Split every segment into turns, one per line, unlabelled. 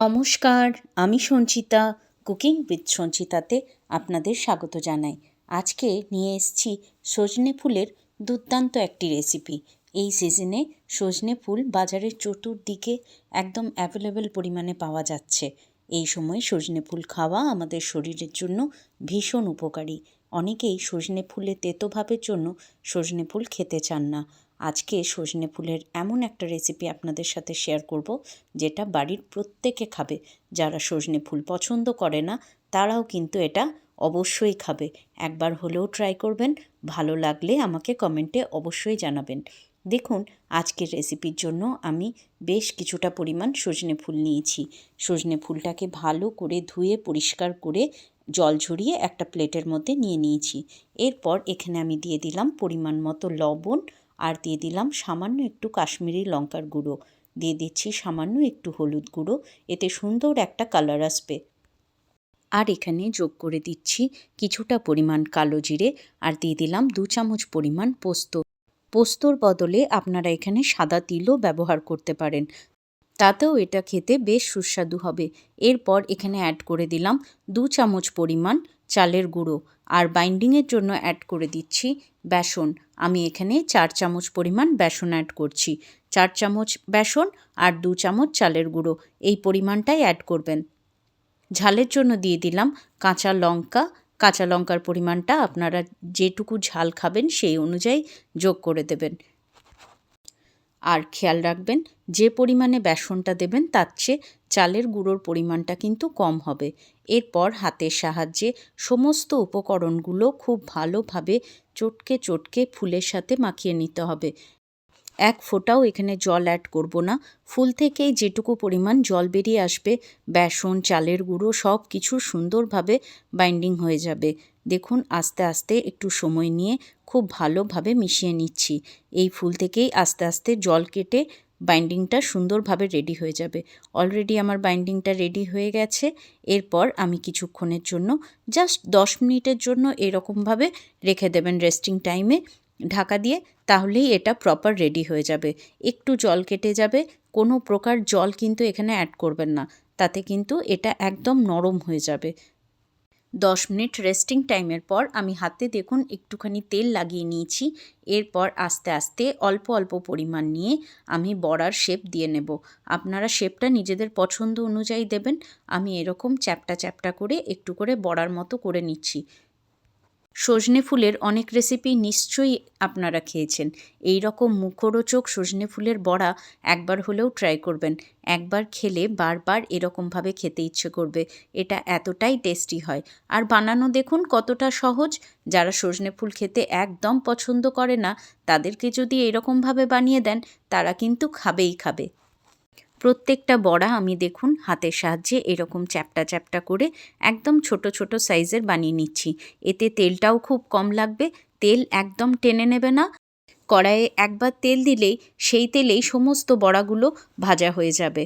নমস্কার, আমি Sanchita, cooking with সঞ্চিতাতে আপনাদের স্বাগত জানাই। আজকে নিয়ে এসেছি সজনে ফুলের দুর্দান্ত একটি রেসিপি এই সিজনে সজনে ফুল বাজারের চতুর্দিকে একদম অ্যাভেলেবেল পরিমাণে পাওয়া যাচ্ছে। এই সময় সজনে ফুল খাওয়া আমাদের শরীরের জন্য ভীষণ উপকারী। অনেকেই সজনে ফুলে তেতো ভাবের জন্য সজনে ফুল খেতে চান না। আজকে সজনে ফুলের এমন একটা রেসিপি আপনাদের সাথে শেয়ার করব, যেটা বাড়ির প্রত্যেকে খাবে। যারা সজনে ফুল পছন্দ করে না, তারাও কিন্তু এটা অবশ্যই খাবে। একবার হলেও ট্রাই করবেন, ভালো লাগলে আমাকে কমেন্টে অবশ্যই জানাবেন। দেখুন, আজকের রেসিপির জন্য আমি বেশ কিছুটা পরিমাণ সজনে ফুল নিয়েছি। সজনে ফুলটাকে ভালো করে ধুয়ে, পরিষ্কার করে জল ঝরিয়ে একটা প্লেটের মধ্যে নিয়ে নিয়েছি। এরপর এখানে আমি দিয়ে দিলাম পরিমাণ মতো লবণ আর দিয়ে দিলাম সামান্য একটু কাশ্মীরি লঙ্কার গুঁড়ো। দিয়ে দিচ্ছি সামান্য একটু হলুদ গুঁড়ো। এতে সুন্দর একটা কালার আসবে। আর এখানে যোগ করে দিচ্ছি কিছুটা পরিমাণ কালো জিরে আর দিয়ে দিলাম দু চামচ পরিমাণ পোস্ত। পোস্তর বদলে আপনারা এখানে সাদা তিলও ব্যবহার করতে পারেন। তাতেও এটা খেতে বেশ সুস্বাদু হবে। এরপর এখানে অ্যাড করে দিলাম দু চামচ পরিমাণ চালের গুঁড়ো। আর বাইন্ডিংয়ের জন্য অ্যাড করে দিচ্ছি বেসন। আমি এখানে চার চামচ পরিমাণ বেসন অ্যাড করছি। চার চামচ বেসন আর দু চামচ চালের গুঁড়ো। এই পরিমাণটাই অ্যাড করবেন। ঝালের জন্য দিয়ে দিলাম কাঁচা লঙ্কা। কাঁচা লঙ্কার পরিমাণটা আপনারা যেটুকু ঝাল খাবেন সেই অনুযায়ী যোগ করে দেবেন। আর খেয়াল রাখবেন, যে পরিমাণে বেসনটা দেবেন তার চেয়ে চালের গুঁড়োর পরিমাণটা কিন্তু কম হবে। এরপর হাতের সাহায্যে সমস্ত উপকরণগুলো খুব ভালোভাবে চটকে চটকে ফুলের সাথে মাখিয়ে নিতে হবে। এক ফোঁটাও এখানে জল অ্যাড করব না। ফুল থেকেই যেটুকু পরিমাণ জল বেরিয়ে আসবে, বেসন, চালের গুঁড়ো সব কিছু সুন্দরভাবে বাইন্ডিং হয়ে যাবে। দেখুন, আস্তে আস্তে একটু সময় নিয়ে খুব ভালোভাবে মিশিয়ে নিচ্ছি। এই ফুল থেকেই আস্তে আস্তে জল কেটে বাইন্ডিংটা সুন্দরভাবে রেডি হয়ে যাবে। অলরেডি আমার বাইন্ডিংটা রেডি হয়ে গেছে। এরপর আমি কিছুক্ষণের জন্য জাস্ট দশ মিনিটের জন্য এরকমভাবে রেখে দেবেন রেস্টিং টাইমে ঢাকা দিয়ে, তাহলেই এটা প্রপার রেডি হয়ে যাবে। একটু জল কেটে যাবে। কোনো প্রকার জল কিন্তু এখানে অ্যাড করবেন না। তাতে কিন্তু এটা একদম নরম হয়ে যাবে। দশ মিনিট রেস্টিং টাইমের পর আমি হাতে দেখুন একটুখানি তেল লাগিয়ে নিয়েছি। এরপর আস্তে আস্তে অল্প অল্প পরিমাণ নিয়ে আমি বড়ার শেপ দিয়ে নেব। আপনারা শেপটা নিজেদের পছন্দ অনুযায়ী দেবেন। আমি এরকম চ্যাপটা চ্যাপটা করে একটু করে বড়ার মতো করে নিচ্ছি। সজনে ফুলের অনেক রেসিপি নিশ্চয়ই আপনারা খেয়েছেন। এই রকম মুখরোচক সজনে ফুলের বড়া একবার হলেও ট্রাই করবেন। একবার খেলে বারবার এরকমভাবে খেতে ইচ্ছে করবে। এটা এতটাই টেস্টি হয়। আর বানানো দেখুন কতটা সহজ। যারা সজনে ফুল খেতে একদম পছন্দ করে না, তাদেরকে যদি এরকমভাবে বানিয়ে দেন, তারা কিন্তু খাবেই খাবে। প্রত্যেকটা বড়া আমি দেখুন হাতের সাহায্যে এরকম চ্যাপটা চ্যাপটা করে একদম ছোট ছোট সাইজের বানিয়ে নিচ্ছি। এতে তেলটাও খুব কম লাগবে, তেল একদম টেনে নেবে না। কড়াইয়ে একবার তেল দিলেই সেই তেলেই সমস্ত বড়াগুলো ভাজা হয়ে যাবে।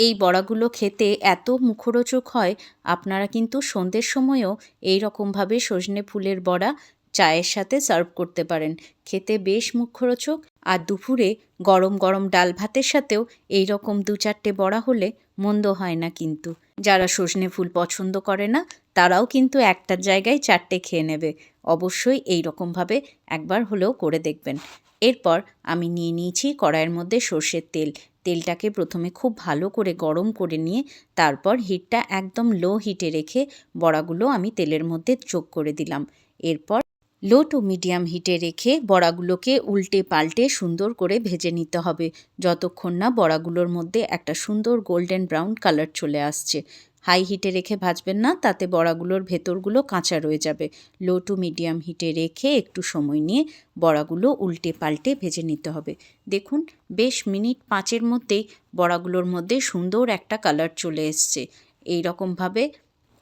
এই বড়াগুলো খেতে এত মুখরোচক হয়, আপনারা কিন্তু সন্ধ্যের সময়ও এই রকমভাবে সজনে ফুলের বড়া চায়ের সাথে সার্ভ করতে পারেন। খেতে বেশ মুখরোচক। আর দুপুরে গরম গরম ডাল ভাতের সাথেও এই রকম দু চারটে বড়া হলে মন্দ হয় না কিন্তু। যারা সজনে ফুল পছন্দ করে না, তারাও কিন্তু একটার জায়গায় চারটে খেয়ে নেবে। অবশ্যই এই রকমভাবে একবার হলেও করে দেখবেন। এরপর আমি নিয়ে নিয়েছি কড়াইয়ের মধ্যে সর্ষের তেল। তেলটাকে প্রথমে খুব ভালো করে গরম করে নিয়ে তারপর হিটটা একদম লো হিটে রেখে বড়াগুলো আমি তেলের মধ্যে যোগ করে দিলাম। এরপর লো টু মিডিয়াম হিটে রেখে বড়াগুলোকে উল্টে পাল্টে সুন্দর করে ভেজে নিতে হবে। যতক্ষণ না বড়াগুলোর মধ্যে একটা সুন্দর গোল্ডেন ব্রাউন কালার চলে আসছে। হাই হিটে রেখে ভাজবেন না, তাতে বড়াগুলোর ভেতরগুলো কাঁচা রয়ে যাবে। লো টু মিডিয়াম হিটে রেখে একটু সময় নিয়ে বড়াগুলো উল্টে পাল্টে ভেজে নিতে হবে। দেখুন, বেশ মিনিট পাঁচের মধ্যেই বড়াগুলোর মধ্যে সুন্দর একটা কালার চলে এসছে। এই রকমভাবে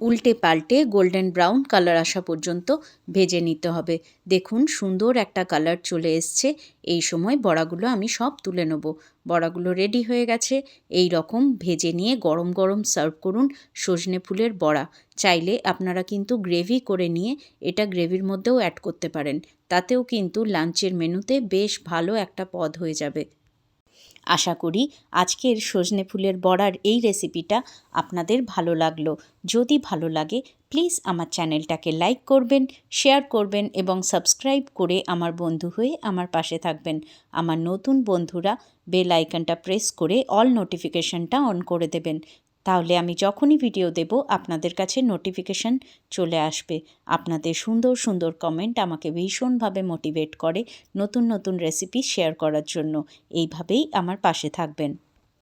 উল্টে পাল্টে গোল্ডেন ব্রাউন কালার আসা পর্যন্ত ভেজে নিতে হবে। দেখুন, সুন্দর একটা কালার চলে এসছে। এই সময় বড়াগুলো আমি সব তুলে নেব। বড়াগুলো রেডি হয়ে গেছে। এই রকম ভেজে নিয়ে গরম গরম সার্ভ করুন সজনে ফুলের বড়া। চাইলে আপনারা কিন্তু গ্রেভি করে নিয়ে এটা গ্রেভির মধ্যেও অ্যাড করতে পারেন। তাতেও কিন্তু লাঞ্চের মেনুতে বেশ ভালো একটা পদ হয়ে যাবে। আশা করি আজকের সজনে ফুলের বড়ার এই রেসিপিটা আপনাদের ভালো লাগল। যদি ভালো লাগে প্লিজ আমার চ্যানেলটাকে লাইক করবেন শেয়ার করবেন এবং সাবস্ক্রাইব করে আমার বন্ধু হয়ে আমার পাশে থাকবেন। আমার নতুন বন্ধুরা বেল আইকনটা প্রেস করে অল নোটিফিকেশনটা অন করে দেবেন। তাহলে আমি যখনই ভিডিও দেব, আপনাদের কাছে নোটিফিকেশন চলে আসবে। আপনাদের সুন্দর সুন্দর কমেন্ট আমাকে ভীষণভাবে মোটিভেট করে নতুন নতুন রেসিপি শেয়ার করার জন্য। এইভাবেই আমার পাশে থাকবেন।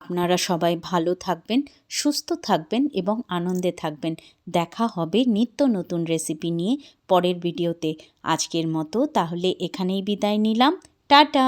আপনারা সবাই ভালো থাকবেন, সুস্থ থাকবেন এবং আনন্দে থাকবেন। দেখা হবে নিত্য নতুন রেসিপি নিয়ে পরের ভিডিওতে আজকের মতো তাহলে এখানেই বিদায় নিলাম। টাটা!